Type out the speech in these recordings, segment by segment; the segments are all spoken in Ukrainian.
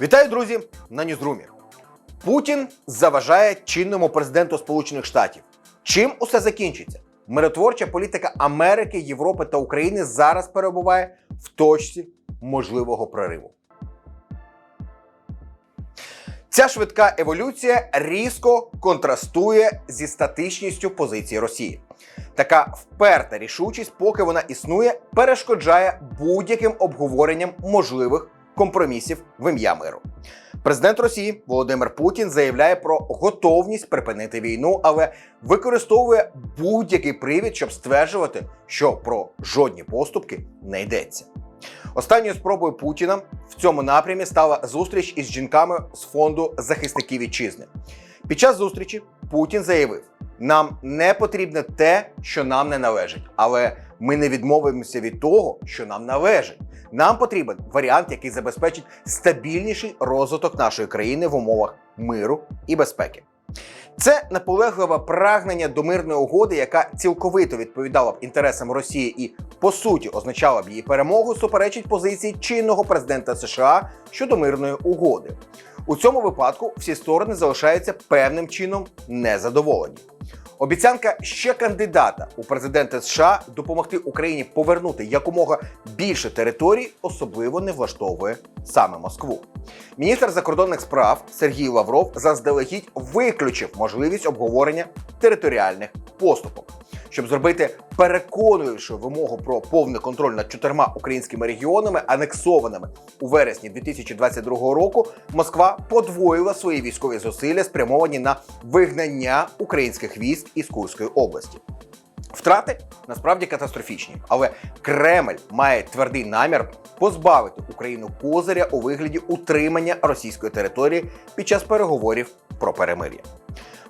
Вітаю, друзі, на Ньюзрумі. Путін заважає чинному президенту Сполучених Штатів. Чим усе закінчиться? Миротворча політика Америки, Європи та України зараз перебуває в точці можливого прориву. Ця швидка еволюція різко контрастує зі статичністю позиції Росії. Така вперта рішучість, поки вона існує, перешкоджає будь-яким обговоренням можливих компромісів в ім'я миру. Президент Росії Володимир Путін заявляє про готовність припинити війну, але використовує будь-який привід, щоб стверджувати, що про жодні поступки не йдеться. Останньою спробою Путіна в цьому напрямі стала зустріч із жінками з фонду захисників вітчизни. Під час зустрічі Путін заявив: нам не потрібне те, що нам не належить, але ми не відмовимося від того, що нам належить. Нам потрібен варіант, який забезпечить стабільніший розвиток нашої країни в умовах миру і безпеки. Це наполегливе прагнення до мирної угоди, яка цілковито відповідала б інтересам Росії і по суті означала б її перемогу, суперечить позиції чинного президента США щодо мирної угоди. У цьому випадку всі сторони залишаються певним чином незадоволені. Обіцянка ще кандидата у президенти США допомогти Україні повернути якомога більше територій особливо не влаштовує саме Москву. Міністр закордонних справ Сергій Лавров заздалегідь виключив можливість обговорення територіальних поступок. Щоб зробити переконуючу вимогу про повний контроль над чотирма українськими регіонами, анексованими у вересні 2022 року, Москва подвоїла свої військові зусилля, спрямовані на вигнання українських військ із Курської області. Втрати насправді катастрофічні, але Кремль має твердий намір позбавити Україну козиря у вигляді утримання російської території під час переговорів про перемир'я.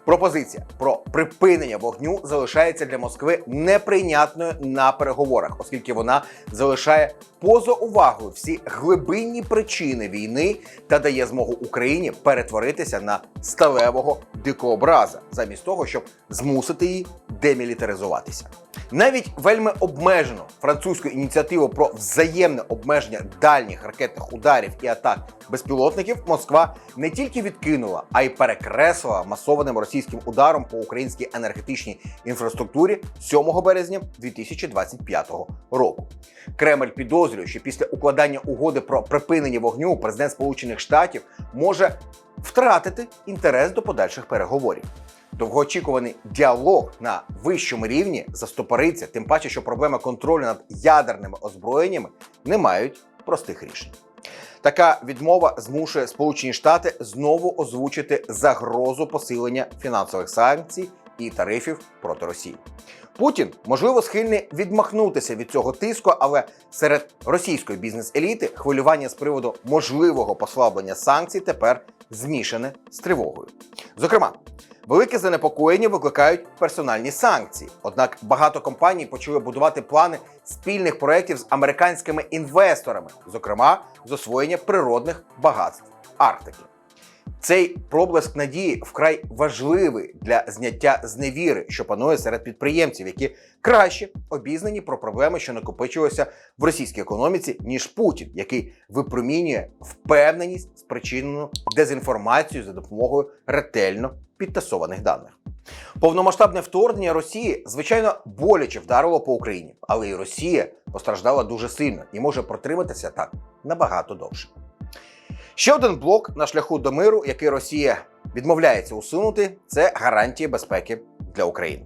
Пропозиція про припинення вогню залишається для Москви неприйнятною на переговорах, оскільки вона залишає поза увагою всі глибинні причини війни та дає змогу Україні перетворитися на сталевого дикообраза, замість того, щоб змусити її демілітаризуватися. Навіть вельми обмежену французьку ініціативу про взаємне обмеження дальніх ракетних ударів і атак безпілотників Москва не тільки відкинула, а й перекреслила масованим російським ударом по українській енергетичній інфраструктурі 7 березня 2025 року. Кремль підозрює, що після укладання угоди про припинення вогню президент Сполучених Штатів може втратити інтерес до подальших переговорів. Довгоочікуваний діалог на вищому рівні застопориться, тим паче, що проблема контролю над ядерними озброєннями не мають простих рішень. Така відмова змушує Сполучені Штати знову озвучити загрозу посилення фінансових санкцій і тарифів проти Росії. Путін можливо схильний відмахнутися від цього тиску, але серед російської бізнес-еліти хвилювання з приводу можливого послаблення санкцій тепер змішане з тривогою. Зокрема, велике занепокоєння викликають персональні санкції. Однак багато компаній почали будувати плани спільних проєктів з американськими інвесторами, зокрема з освоєння природних багатств Арктики. Цей проблиск надії вкрай важливий для зняття зневіри, що панує серед підприємців, які краще обізнані про проблеми, що накопичилися в російській економіці, ніж Путін, який випромінює впевненість, спричинену дезінформацією за допомогою ретельно підтасованих даних. Повномасштабне вторгнення Росії, звичайно, боляче вдарило по Україні, але і Росія постраждала дуже сильно і може протриматися так набагато довше. Ще один блок на шляху до миру, який Росія відмовляється усунути, це гарантії безпеки для України.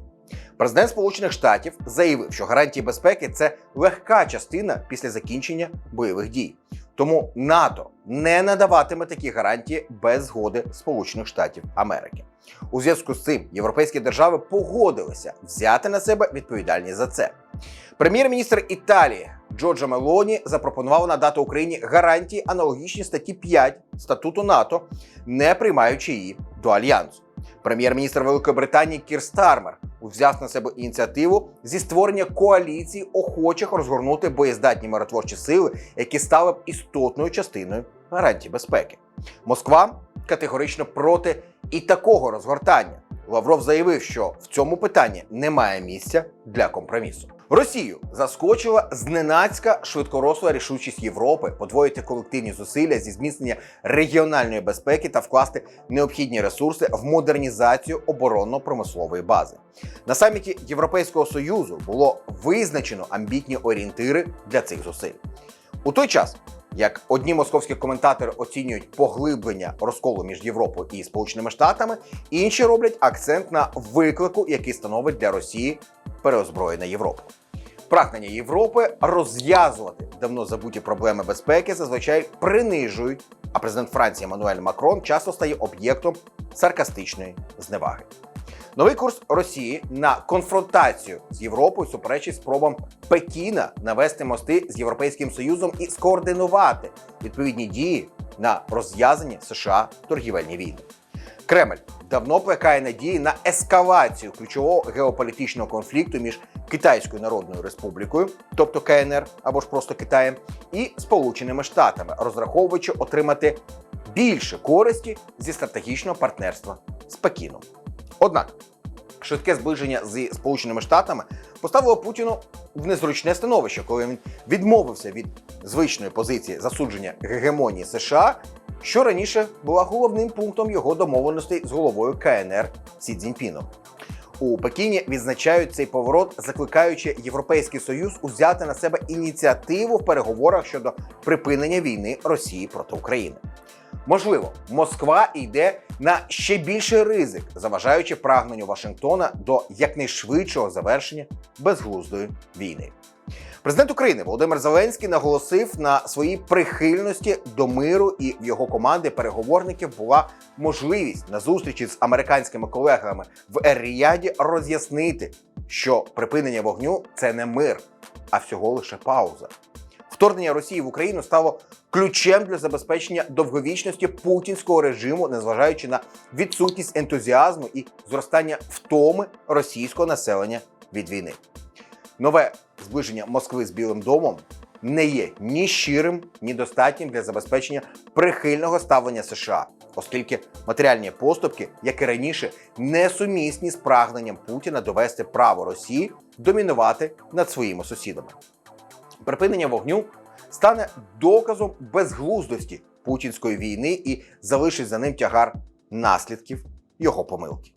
Президент Сполучених Штатів заявив, що гарантії безпеки це легка частина після закінчення бойових дій. Тому НАТО не надаватиме такі гарантії без згоди Сполучених Штатів Америки. У зв'язку з цим європейські держави погодилися взяти на себе відповідальність за це. Прем'єр-міністр Італії Джорджа Мелоні запропонував надати Україні гарантії аналогічні статті 5 статуту НАТО, не приймаючи її до альянсу. Прем'єр-міністр Великої Британії Кір Стармер взяв на себе ініціативу зі створення коаліції охочих розгорнути боєздатні миротворчі сили, які стали б істотною частиною гарантій безпеки. Москва категорично проти і такого розгортання. Лавров заявив, що в цьому питанні немає місця для компромісу. Росію заскочила зненацька швидкоросла рішучість Європи подвоїти колективні зусилля зі зміцнення регіональної безпеки та вкласти необхідні ресурси в модернізацію оборонно-промислової бази. На саміті Європейського союзу було визначено амбітні орієнтири для цих зусиль. У той час, як одні московські коментатори оцінюють поглиблення розколу між Європою і Сполученими Штатами, інші роблять акцент на виклику, який становить для Росії переозброєна Європа. Прагнення Європи розв'язувати давно забуті проблеми безпеки зазвичай принижують, а президент Франції Еммануель Макрон часто стає об'єктом саркастичної зневаги. Новий курс Росії на конфронтацію з Європою суперечить спробам Пекіна навести мости з Європейським Союзом і скоординувати відповідні дії на розв'язані США торгівельні війни. Кремль давно плекає надії на ескалацію ключового геополітичного конфлікту між Китайською Народною Республікою, тобто КНР або ж просто Китаєм, і Сполученими Штатами, розраховуючи отримати більше користі зі стратегічного партнерства з Пекіном. Однак швидке зближення зі Сполученими Штатами поставило Путіну в незручне становище, коли він відмовився від звичної позиції засудження гегемонії США, що раніше була головним пунктом його домовленостей з головою КНР Сі Цзіньпіном. У Пекіні відзначають цей поворот, закликаючи Європейський Союз узяти на себе ініціативу в переговорах щодо припинення війни Росії проти України. Можливо, Москва йде на ще більший ризик, заважаючи прагненню Вашингтона до якнайшвидшого завершення безглуздої війни. Президент України Володимир Зеленський наголосив на своїй прихильності до миру, і в його команди переговорників була можливість на зустрічі з американськими колегами в Ер-Ріяді роз'яснити, що припинення вогню це не мир, а всього лише пауза. Вторгнення Росії в Україну стало ключем для забезпечення довговічності путінського режиму, незважаючи на відсутність ентузіазму і зростання втоми російського населення від війни. Нове зближення Москви з Білим домом не є ні щирим, ні достатнім для забезпечення прихильного ставлення США, оскільки матеріальні поступки, як і раніше, несумісні з прагненням Путіна довести право Росії домінувати над своїми сусідами. Припинення вогню стане доказом безглуздості путінської війни і залишить за ним тягар наслідків його помилки.